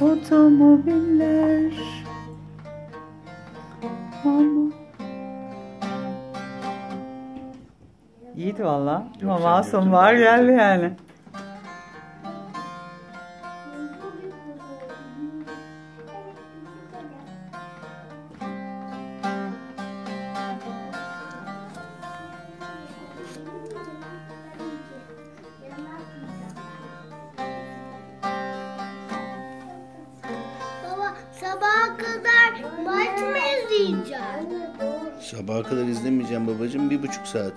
otomobiller. Ama... İyiydi valla. Ama masum var geldi yani. Sabaha kadar maç mı izleyeceğiz? Sabaha kadar izlemeyeceğim babacığım. Bir buçuk saat.